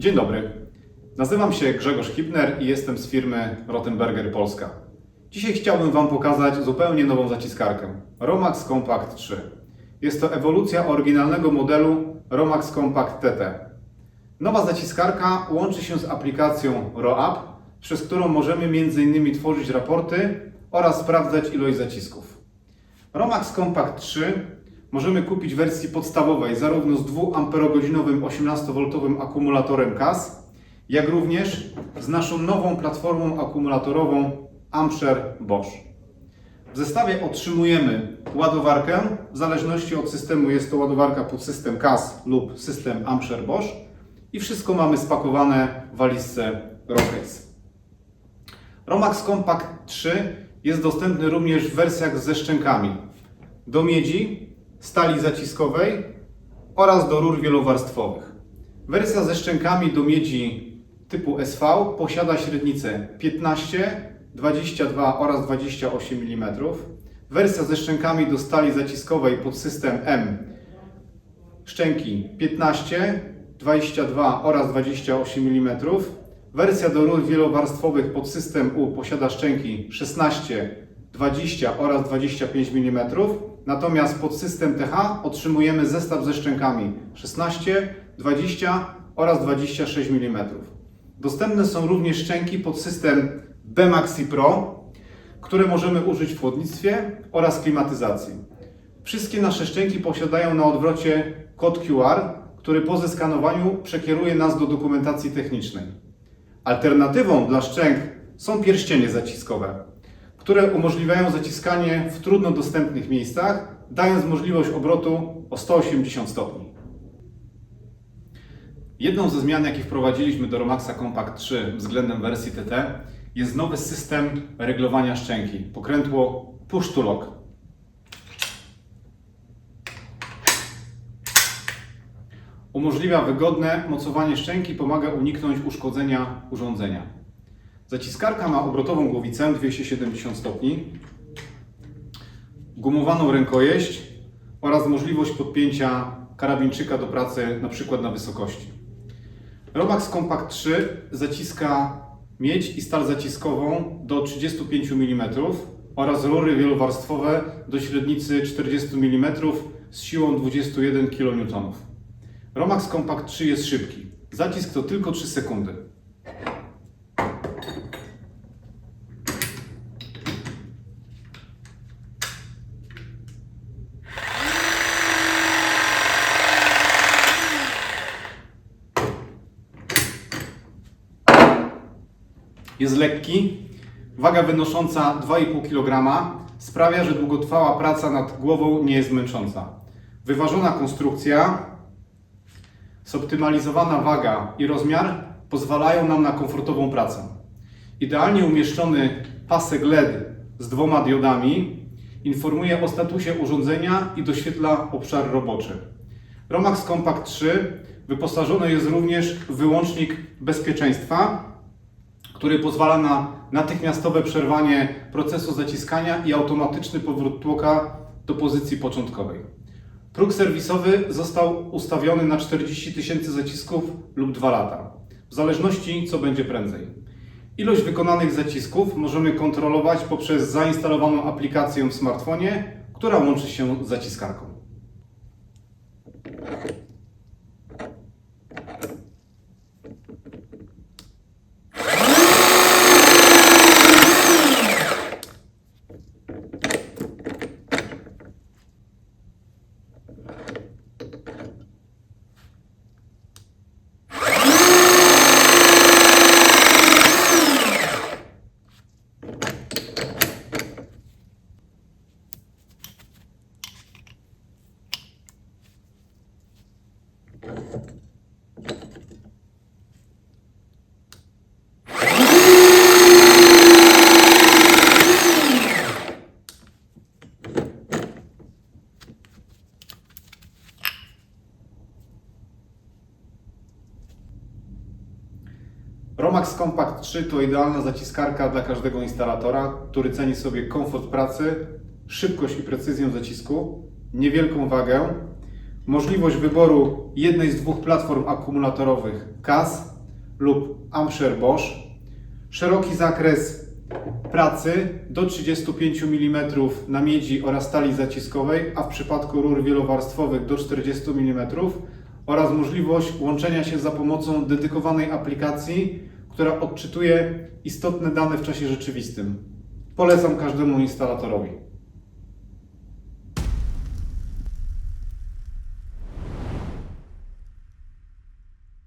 Dzień dobry. Nazywam się Grzegorz Hipner i jestem z firmy Rottenberger Polska. Dzisiaj chciałbym Wam pokazać zupełnie nową zaciskarkę Romax Compact 3. Jest to ewolucja oryginalnego modelu Romax Compact TT. Nowa zaciskarka łączy się z aplikacją RoApp, przez którą możemy m.in. tworzyć raporty oraz sprawdzać ilość zacisków. Romax Compact 3 możemy kupić wersji podstawowej zarówno z 2 Ah 18V akumulatorem CAS, jak również z naszą nową platformą akumulatorową Ampere Bosch. W zestawie otrzymujemy ładowarkę, w zależności od systemu jest to ładowarka pod system CAS lub system Ampere Bosch i wszystko mamy spakowane w walizce Rocase. Romax Compact 3 jest dostępny również w wersjach ze szczękami do miedzi, stali zaciskowej oraz do rur wielowarstwowych. Wersja ze szczękami do miedzi typu SV posiada średnicę 15, 22 oraz 28 mm. Wersja ze szczękami do stali zaciskowej pod system M szczęki 15, 22 oraz 28 mm. Wersja do rur wielowarstwowych pod system U posiada szczęki 16, 20 oraz 25 mm. Natomiast pod system TH otrzymujemy zestaw ze szczękami 16, 20 oraz 26 mm. Dostępne są również szczęki pod system B-Maxi Pro, które możemy użyć w chłodnictwie oraz klimatyzacji. Wszystkie nasze szczęki posiadają na odwrocie kod QR, który po zeskanowaniu przekieruje nas do dokumentacji technicznej. Alternatywą dla szczęk są pierścienie zaciskowe, które umożliwiają zaciskanie w trudno dostępnych miejscach, dając możliwość obrotu o 180 stopni. Jedną ze zmian, jakie wprowadziliśmy do Romaxa Compact 3 względem wersji TT, jest nowy system reglowania szczęki, pokrętło Push to Lock. Umożliwia wygodne mocowanie szczęki, pomaga uniknąć uszkodzenia urządzenia. Zaciskarka ma obrotową głowicę 270 stopni, gumowaną rękojeść oraz możliwość podpięcia karabinczyka do pracy np. na wysokości. Romax Compact 3 zaciska miedź i stal zaciskową do 35 mm oraz rury wielowarstwowe do średnicy 40 mm z siłą 21 kN. Romax Compact 3 jest szybki. Zacisk to tylko 3 sekundy. Jest lekki, waga wynosząca 2,5 kg sprawia, że długotrwała praca nad głową nie jest męcząca. Wyważona konstrukcja, zoptymalizowana waga i rozmiar pozwalają nam na komfortową pracę. Idealnie umieszczony pasek LED z dwoma diodami informuje o statusie urządzenia i doświetla obszar roboczy. Romax Compact 3 wyposażony jest również w wyłącznik bezpieczeństwa, który pozwala na natychmiastowe przerwanie procesu zaciskania i automatyczny powrót tłoka do pozycji początkowej. Próg serwisowy został ustawiony na 40 tysięcy zacisków lub 2 lata, w zależności co będzie prędzej. Ilość wykonanych zacisków możemy kontrolować poprzez zainstalowaną aplikację w smartfonie, która łączy się z zaciskarką. Romax Compact 3 to idealna zaciskarka dla każdego instalatora, który ceni sobie komfort pracy, szybkość i precyzję zacisku, niewielką wagę, możliwość wyboru jednej z dwóch platform akumulatorowych CAS lub Amscher Bosch, szeroki zakres pracy do 35 mm na miedzi oraz stali zaciskowej, a w przypadku rur wielowarstwowych do 40 mm oraz możliwość łączenia się za pomocą dedykowanej aplikacji, która odczytuje istotne dane w czasie rzeczywistym. Polecam każdemu installatorowi.